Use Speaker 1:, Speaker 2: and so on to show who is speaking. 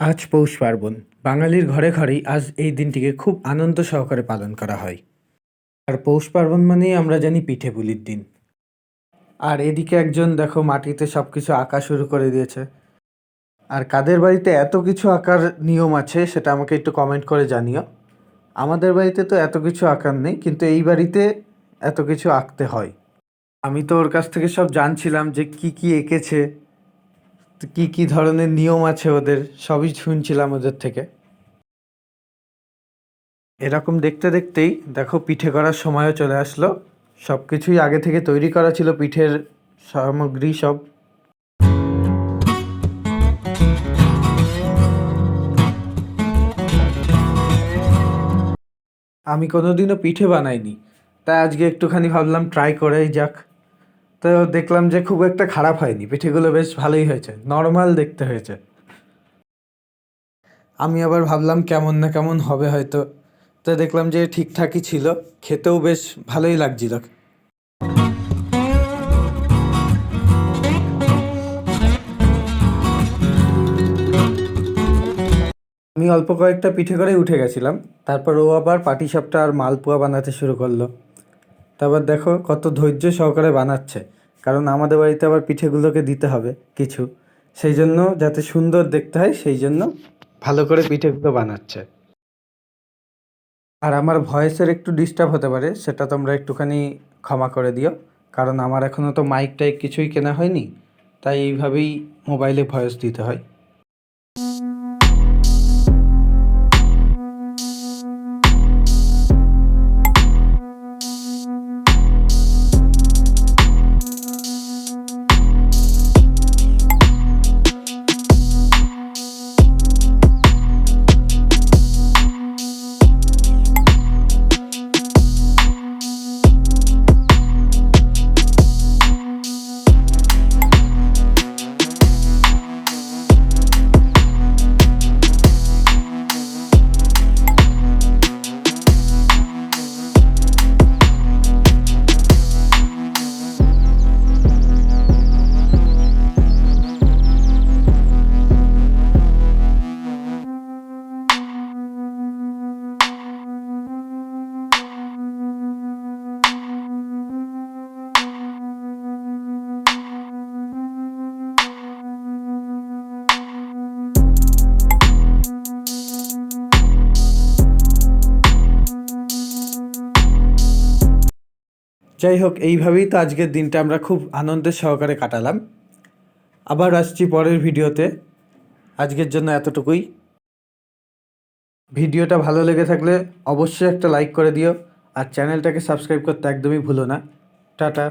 Speaker 1: আজ পৌষ পার্বণ। বাঙালির ঘরে ঘরেই আজ এই দিনটিকে খুব আনন্দ সহকারে পালন করা হয়। আর পৌষ পার্বণ মানেই আমরা জানি পিঠে পুলির দিন। আর এদিকে একজন দেখো মাটিতে সব কিছু আঁকা শুরু করে দিয়েছে। আর কাদের বাড়িতে এত কিছু আঁকার নিয়ম আছে সেটা আমাকে একটু কমেন্ট করে জানিও। আমাদের বাড়িতে তো এত কিছু আঁকার নেই, কিন্তু এই বাড়িতে এত কিছু আঁকতে হয়। আমি তো ওর কাছ থেকে সব জানছিলাম যে কি কি এঁকেছে। কি কি ধরনের নিয়ম আছে ওদের? সবই শুনছিলাম ওদের থেকে। এরকম দেখতে দেখতেই দেখো পিঠে করার সময়ও চলে আসলো। সব কিছুই আগে থেকে তৈরি করা ছিল পিঠের সামগ্রী সব। আমি কোনোদিনও পিঠে বানাইনি। তাই আজকে একটুখানি ভাবলাম ট্রাই করেই যাক। তো দেখলাম যে খুব একটা খারাপ হয়নি, পিঠেগুলো বেশ ভালোই হয়েছে নর্মাল দেখতে হয়েছে। আমি আবার ভাবলাম কেমন না কেমন হবে হয়তো, তো দেখলাম যে ঠিকঠাকই ছিল, খেতেও বেশ ভালোই লাগছিল। আমি অল্প কয়েকটা পিঠে করেই উঠে গেছিলাম, তারপর ও আবার পাটিসাপটা আর মালপোয়া বানাতে শুরু করল। তারপর দেখো কত ধৈর্য সহকারে বানাচ্ছে। কারণ আমাদের বাড়িতে আবার পিঠেগুলোকে দিতে হবে কিছু। সেই জন্য যাতে সুন্দর দেখতে হয়, সেই জন্য ভালো করে পিঠেগুলো বানাচ্ছে। আর আমার ভয়েসের একটু ডিস্টার্ব হতে পারে, সেটা তোমরা একটুখানি ক্ষমা করে দিও। কারণ আমার এখনও তো মাইক টাইক কিছুই কেনা হয়নি, তাই এইভাবেই মোবাইলে ভয়েস দিতে হয়। যাই হোক, এইভাবেই তো আজকের দিনটা আমরা খুব আনন্দের সহকারে কাটালাম। আবার আসছি পরের ভিডিওতে। আজকের জন্য এতটুকুই। ভিডিওটা ভালো লেগে থাকলে অবশ্যই একটা লাইক করে দিও। আর চ্যানেলটাকে সাবস্ক্রাইব করতে একদমই ভুলো না। টাটা।